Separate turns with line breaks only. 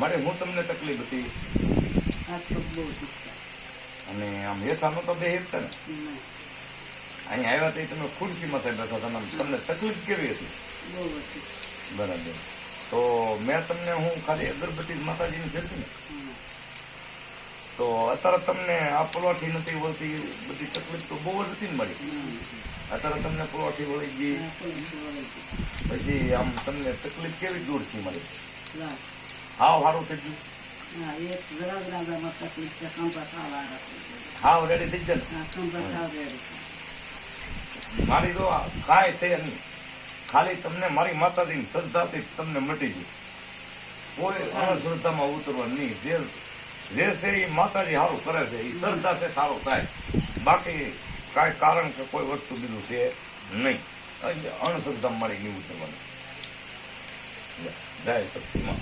મારે હું તમને તકલીફ હતી?
તો
અને આમ હેઠાનો તો બે હેઠતા ને. અહીં આવ્યા તે તમે ખુરશીમાં થઈ બેઠા તમે તમને તકલીફ કેવી હતી? બરાબર. તો મેં તમને હું ખાલી અગરબત્તી માતાજીની જતી ને. તો અત્યારે તમને આ પલોઠી નથી વળતી બધી તકલીફ તો બહુ જ હતી ને મારી. અત્યારે તમને પલોઠી વળી ગઈ. પછી આમ તમને તકલીફ કેવી દૂર છે મારી. હાવ સારું થઈ ગયું. હાવ રેડી થઈ જાય મારી તો કાંઈ છે નહીં. ખાલી તમને મારી માતાજીની શ્રદ્ધાથી તમને મટી ગયું. કોઈ અણશ્રદ્ધામાં ઉતરવા નહીં. જે જે છે એ માતાજી સારું કરે છે. એ શ્રદ્ધાથી સારું થાય. બાકી કાંઈ કારણ કે કોઈ વસ્તુ બીજું છે નહીં. અણશ્રદ્ધા મારી નહીં ઉતરવાની જય શક્તિમાં